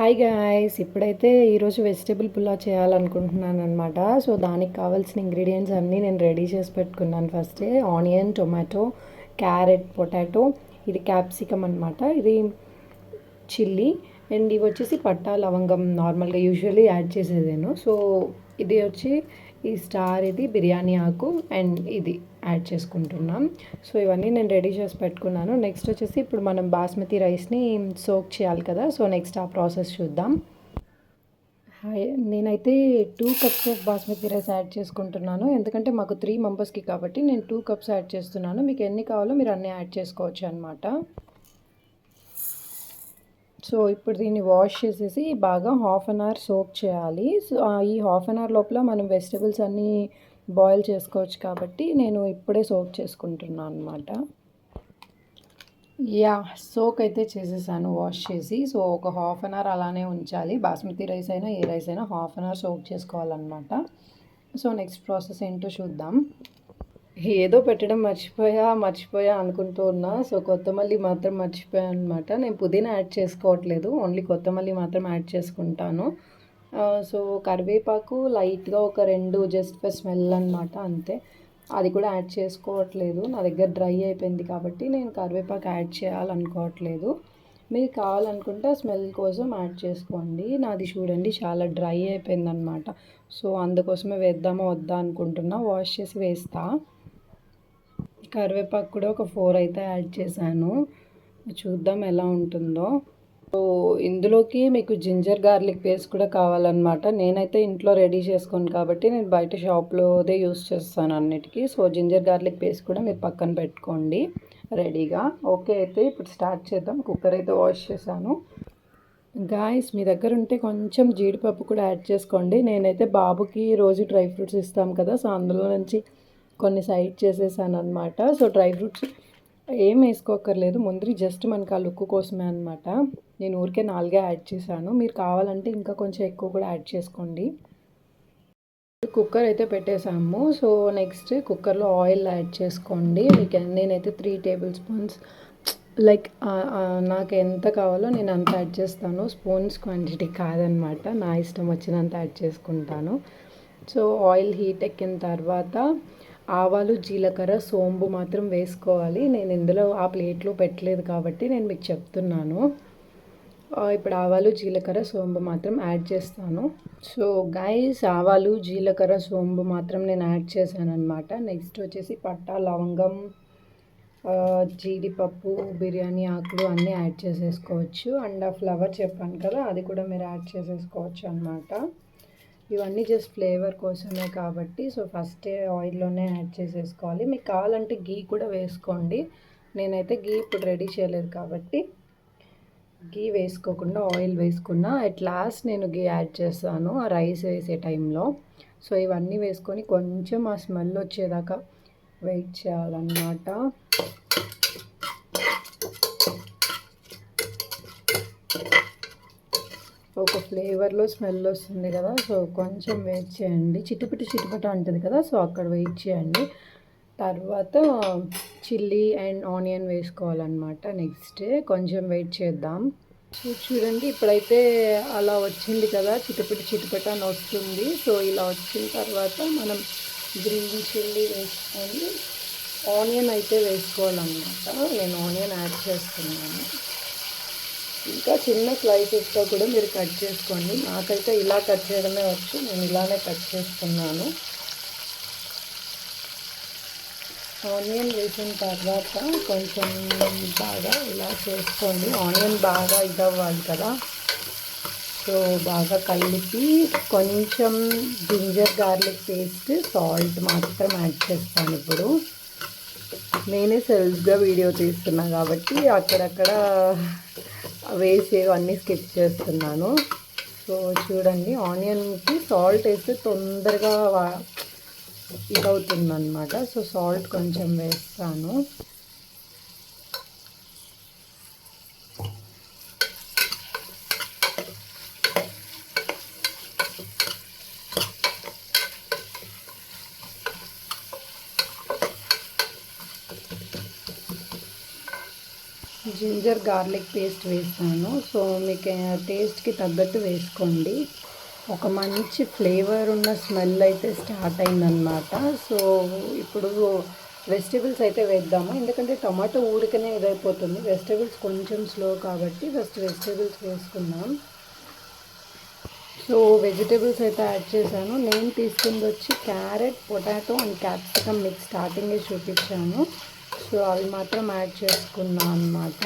Hi guys ఇప్పుడైతే ఈరోజు vegetable pulao చేయాలనుకుంటున్నాను అనమాట సో దానికి కావాల్సిన ఇంగ్రీడియంట్స్ అన్నీ నేను రెడీ చేసి పెట్టుకున్నాను ఫస్టే ఆనియన్ టొమాటో క్యారెట్ పొటాటో ఇది క్యాప్సికమ్ అనమాట ఇది చిల్లీ అండ్ ఇవి వచ్చేసి పట్టా లవంగం నార్మల్గా యూజువల్లీ యాడ్ చేసేదేను. సో ఇది వచ్చి ఈ స్టార్ ఇది బిర్యానీ ఆకు. అండ్ ఇది యాడ్ చేసుకుంటున్నాం. సో ఇవన్నీ నేను రెడీ చేసి పెట్టుకున్నాను. నెక్స్ట్ వచ్చేసి ఇప్పుడు మనం బాస్మతి రైస్ని సోక్ చేయాలి కదా. సో నెక్స్ట్ ఆ ప్రాసెస్ చూద్దాం. నేనైతే two cups of basmati rice add చేసుకుంటున్నాను. ఎందుకంటే మాకు త్రీ మెంబర్స్కి కాబట్టి నేను టూ కప్స్ యాడ్ చేస్తున్నాను. మీకు ఎన్ని కావాలో మీరు అన్నీ యాడ్ చేసుకోవచ్చు అనమాట సో ఇప్పుడు దీన్ని వాష్ చేసేసి బాగా హాఫ్ అన్ అవర్ సోక్ చేయాలి. సో ఈ హాఫ్ అన్ అవర్ లోపల మనం వెజిటబుల్స్ అన్నీ బాయిల్ చేసుకోవచ్చు కాబట్టి నేను ఇప్పుడే సోక్ చేసుకుంటున్నాను అనమాట యా సోక్ అయితే చేసేసాను వాష్ చేసి. సో ఒక హాఫ్ అన్ అవర్ అలానే ఉంచాలి. బాస్మతి రైస్ అయినా ఏ రైస్ అయినా హాఫ్ అన్ అవర్ సోక్ చేసుకోవాలన్నమాట. సో నెక్స్ట్ ప్రాసెస్ ఏంటో చూద్దాం. ఏదో పెట్టడం మర్చిపోయా మర్చిపోయా అనుకుంటూ ఉన్నా. సో కొత్తమల్లి మాత్రం మర్చిపోయా అనమాట నేను పుదీనా యాడ్ చేసుకోవట్లేదు. ఓన్లీ కొత్తమల్లి మాత్రం యాడ్ చేసుకుంటాను. సో కరివేపాకు లైట్గా ఒక రెండు జస్ట్ ఫర్ స్మెల్ అనమాట అంతే. అది కూడా యాడ్ చేసుకోవట్లేదు. నా దగ్గర డ్రై అయిపోయింది కాబట్టి నేను కరివేపాకు యాడ్ చేయాలనుకోవట్లేదు. మీరు కావాలనుకుంటే స్మెల్ కోసం యాడ్ చేసుకోండి. నాది చూడండి చాలా డ్రై అయిపోయింది అనమాట సో అందుకోసమే వేద్దామా వద్దా అనుకుంటున్నా. వాష్ చేసి వేస్తా. కరివేపాకు కూడా ఒక ఫోర్ అయితే యాడ్ చేశాను. చూద్దాం ఎలా ఉంటుందో. ఇందులోకి మీకు జింజర్ గార్లిక్ పేస్ట్ కూడా కావాలన్నమాట. నేనైతే ఇంట్లో రెడీ చేసుకోను కాబట్టి నేను బయట షాప్లోదే యూస్ చేస్తాను అన్నిటికీ. సో జింజర్ గార్లిక్ పేస్ట్ కూడా మీరు పక్కన పెట్టుకోండి రెడీగా. ఓకే అయితే ఇప్పుడు స్టార్ట్ చేద్దాం. కుక్కర్ అయితే వాష్ చేశాను. గాయస్ మీ దగ్గర ఉంటే కొంచెం జీడిపప్పు కూడా యాడ్ చేసుకోండి. నేనైతే బాబుకి రోజు డ్రై ఫ్రూట్స్ ఇస్తాం కదా సో అందులో నుంచి కొన్ని సైడ్ చేసేసాను అనమాట సో డ్రై ఫ్రూట్స్ ఏం వేసుకోకర్లేదు ముందు జస్ట్ మనకు ఆ లుక్ కోసమే అనమాట నేను ఊరికే నాలుగే యాడ్ చేశాను. మీరు కావాలంటే ఇంకా కొంచెం ఎక్కువ కూడా యాడ్ చేసుకోండి. కుక్కర్ అయితే పెట్టేసాము సో నెక్స్ట్ కుక్కర్లో ఆయిల్ యాడ్ చేసుకోండి. మీకు నేనైతే త్రీ టేబుల్ స్పూన్స్ లైక్ నాకు ఎంత కావాలో నేను అంత యాడ్ చేస్తాను. స్పూన్స్ క్వాంటిటీ కాదనమాట. నా ఇష్టం వచ్చినంత యాడ్ చేసుకుంటాను. సో ఆయిల్ హీట్ ఎక్కిన తర్వాత ఆవాలు జీలకర్ర సోంబు మాత్రం వేసుకోవాలి. నేను ఇందులో ఆ ప్లేట్లో పెట్టలేదు కాబట్టి నేను మీకు చెప్తున్నాను. ఇప్పుడు ఆవాలు జీలకర్ర సోంబు మాత్రం యాడ్ చేస్తాను. సో గైస్ ఆవాలు జీలకర్ర సోంబు మాత్రం నేను యాడ్ చేశాను అనమాట నెక్స్ట్ వచ్చేసి పట్టా లవంగం జీడిపప్పు బిర్యానీ ఆకులు అన్నీ యాడ్ చేసేసుకోవచ్చు. అండ్ ఆ ఫ్లవర్ చెప్పాను కదా అది కూడా మీరు యాడ్ చేసేసుకోవచ్చు అనమాట ఇవన్నీ జస్ట్ ఫ్లేవర్ కోసమే కాబట్టి సో ఫస్టే ఆయిల్లోనే యాడ్ చేసేసుకోవాలి. మీకు కావాలంటే గీ కూడా వేసుకోండి. నేనైతే గీ ఇప్పుడు రెడీ చేయలేదు కాబట్టి. గీ వేసుకోకుండా ఆయిల్ వేసుకున్నా అట్ లాస్ట్ నేను గీ యాడ్ చేస్తాను ఆ రైస్ వేసే టైంలో. సో ఇవన్నీ వేసుకొని కొంచెం ఆ స్మెల్ వచ్చేదాకా వెయిట్ చేయాలన్నమాట. ఒక ఫ్లేవర్లో స్మెల్ వస్తుంది కదా సో కొంచెం వెయిట్ చేయండి. చిటిపిటి చిటిపట అంటుంది కదా సో అక్కడ వెయిట్ చేయండి. తర్వాత చిల్లీ అండ్ ఆనియన్ వేసుకోవాలన్నమాట నెక్స్ట్. కొంచెం వెయిట్ చేద్దాం. సో చూడండి ఇప్పుడైతే అలా వచ్చింది కదా చిట్టుపిట్టు చిట్టుపట్టు అని వస్తుంది సో ఇలా వచ్చిన తర్వాత మనం గ్రీన్ చిల్లీ వేసుకొని ఆనియన్ అయితే వేసుకోవాలన్నమాట. నేను ఆనియన్ యాడ్ చేస్తున్నాను. ఇంకా చిన్న స్లైసెస్తో కూడా మీరు కట్ చేసుకోండి. నాకైతే ఇలా కట్ చేయడమే వచ్చు. నేను ఇలానే కట్ చేసుకున్నాను ఆనియన్ వేసిన తర్వాత కొంచెం బాగా ఇలా చేసుకోండి ఆనియన్ బాగా ఇదవ్వాలి కదా. సో బాగా కలిపి కొంచెం జింజర్ గార్లిక్ పేస్ట్ సాల్ట్ మాత్రం యాడ్ చేస్తాను ఇప్పుడు. నేనే సెల్ఫ్గా వీడియో తీస్తున్నా కాబట్టి అక్కడక్కడ వేసి అన్నీ స్కిప్ చేస్తున్నాను. సో చూడండి ఆనియన్కి సాల్ట్ వేస్తే తొందరగా ఇదవుతుంది అనమాట సో సాల్ట్ కొంచెం వేస్తాను. జింజర్ గార్లిక్ పేస్ట్ వేస్తాను. సో మీకు టేస్ట్కి తగ్గట్టు వేసుకోండి. ఒక మంచి ఫ్లేవర్ ఉన్న స్మెల్ అయితే స్టార్ట్ అయిందనమాట సో ఇప్పుడు వెజిటేబుల్స్ అయితే వేద్దాము. ఎందుకంటే టమాటో ఊరికనే ఇదైపోతుంది. వెజిటేబుల్స్ కొంచెం స్లో కాబట్టి ఫస్ట్ వెజిటేబుల్స్ వేసుకుందాం. సో వెజిటేబుల్స్ అయితే యాడ్ చేశాను. నేను తీసుకుంది వచ్చి క్యారెట్ పొటాటో అండ్ క్యాప్సికమ్ మీకు స్టార్టింగే చూపించాను. సో అవి మాత్రం యాడ్ చేసుకున్నాను అనమాట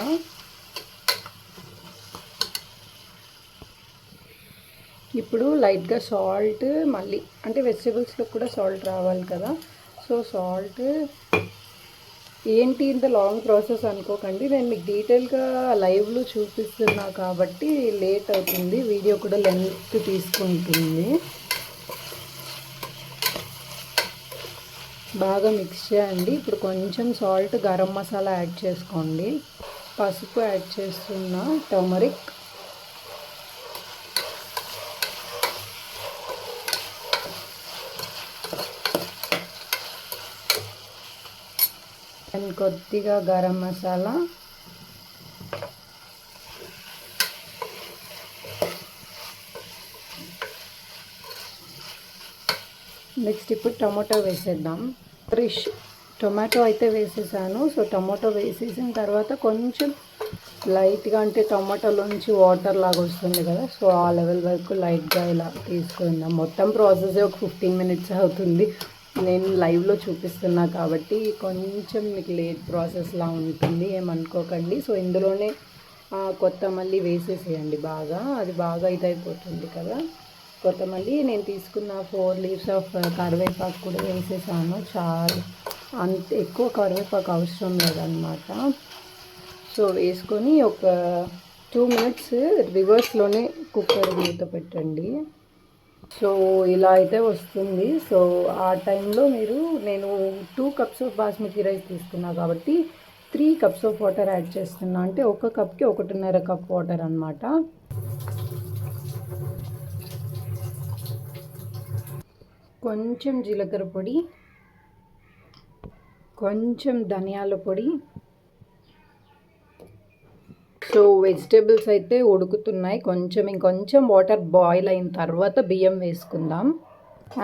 ఇప్పుడు లైట్గా సాల్ట్ మళ్ళీ అంటే వెజిటేబుల్స్లో కూడా సాల్ట్ రావాలి కదా. సో సాల్ట్ ఏంటి ఇంత లాంగ్ ప్రాసెస్ అనుకోకండి. నేను మీకు డీటెయిల్గా లైవ్లో చూపిస్తున్నా కాబట్టి లేట్ అవుతుంది. వీడియో కూడా లెంత్ తీసుకుంటుంది. బాగా మిక్స్ చేయండి. ఇప్పుడు కొంచెం సాల్ట్ గరం మసాలా యాడ్ చేసుకోండి. పసుపు యాడ్ చేస్తున్నా. టర్మరిక్ అండ్ కొద్దిగా గరం మసాలా. నెక్స్ట్ ఇప్పుడు టమాటో వేసేద్దాం. ఫ్రెష్ టొమాటో అయితే వేసేసాను. సో టమాటో వేసేసిన తర్వాత కొంచెం లైట్గా అంటే టమాటోలోంచి వాటర్ లాగా వస్తుంది కదా సో ఆ లెవెల్ వరకు లైట్గా ఇలా తీసుకుందాం. మొత్తం ప్రాసెస్ ఒక ఫిఫ్టీన్ మినిట్స్ అవుతుంది. నేను లైవ్లో చూపిస్తున్నా కాబట్టి కొంచెం మీకు లేట్ ప్రాసెస్లా ఉంటుంది ఏమనుకోకండి. సో ఇందులోనే కొత్త మళ్ళీ వేసేసేయండి బాగా. అది బాగా ఇదైపోతుంది కదా. కొత్త మళ్ళీ నేను తీసుకున్న ఫోర్ లీవ్స్ ఆఫ్ కరివేపాకు కూడా వేసేసాను. చాలా. అంత ఎక్కువ కరివేపాకు అవసరం లేదనమాట సో వేసుకొని ఒక టూ మినిట్స్ రివర్స్లోనే కుక్కర్ మూత పెట్టండి. సో ఇలా అయితే వస్తుంది. సో ఆ టైంలో మీరు నేను two cups of basmati rice తీసుకున్నా కాబట్టి three cups of water add చేస్తున్నా. అంటే ఒక కప్కి ఒకటిన్నర కప్ వాటర్ అనమాట కొంచెం జీలకర్ర పొడి కొంచెం ధనియాల పొడి సో వెజిటేబుల్స్ అయితే ఉడుకుతున్నాయి. కొంచెం ఇంకొంచెం వాటర్ బాయిల్ అయిన తర్వాత బియ్యం వేసుకుందాం.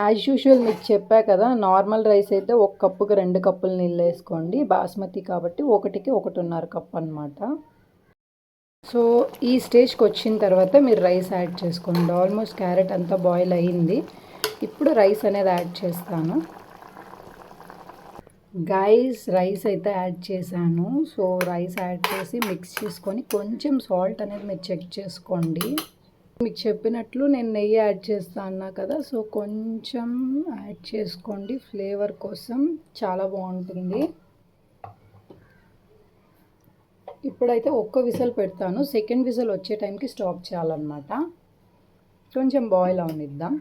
యాజ్ యూజువల్ మీకు చెప్పా కదా నార్మల్ రైస్ అయితే ఒక కప్పుకి రెండు కప్పులు నీళ్ళు వేసుకోండి. బాస్మతి కాబట్టి ఒకటికి ఒకటిన్నర కప్ అనమాట సో ఈ స్టేజ్కి వచ్చిన తర్వాత మీరు రైస్ యాడ్ చేసుకోండి. ఆల్మోస్ట్ క్యారెట్ అంతా బాయిల్ అయ్యింది ఇప్పుడు రైస్ అనేది యాడ్ చేస్తాను. గైస్ రైస్ అయితే యాడ్ చేశాను. సో రైస్ యాడ్ చేసి మిక్స్ చేసుకొని కొంచెం సాల్ట్ అనేది మీరు చెక్ చేసుకోండి. మీకు చెప్పినట్లు నేను నెయ్యి యాడ్ చేస్తా అన్నా కదా సో కొంచెం యాడ్ చేసుకోండి. ఫ్లేవర్ కోసం చాలా బాగుంటుంది. ఇప్పుడైతే ఒక్క విసల్ పెడతాను. సెకండ్ విసల్ వచ్చే టైంకి స్టాప్ చేయాలన్నమాట. కొంచెం బాయిల్ అవనిద్దాం.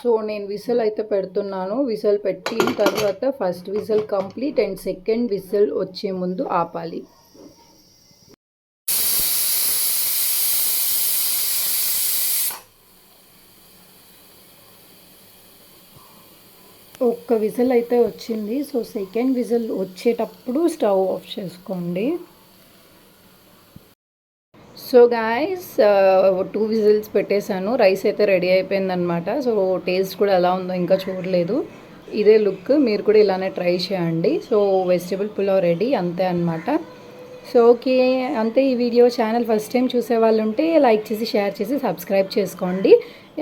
సో నేను విసిల్ అయితే పెడుతున్నాను. విసిల్ పెట్టిన తర్వాత first whistle complete and second whistle వచ్చే ముందు ఆపాలి. ఒక్క విజిల్ అయితే వచ్చింది. సో సెకండ్ విజిల్ వచ్చేటప్పుడు స్టవ్ ఆఫ్ చేసుకోండి. సో గాయస్ టూ విజిల్స్ పెట్టేశాను. రైస్ అయితే రెడీ అయిపోయిందనమాట సో టేస్ట్ కూడా ఎలా ఉందో ఇంకా చూడలేదు. ఇదే లుక్ మీరు కూడా ఇలానే ట్రై చేయండి. సో వెజిటబుల్ పులావ్ రెడీ అంతే అనమాట సో ఓకే అంతే ఈ వీడియో ఛానల్ ఫస్ట్ టైం చూసే వాళ్ళు ఉంటే లైక్ చేసి షేర్ చేసి సబ్స్క్రైబ్ చేసుకోండి.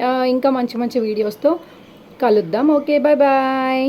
Uh, ఇంకా మంచి మంచి వీడియోస్తో కలుద్దాం. Okay bye bye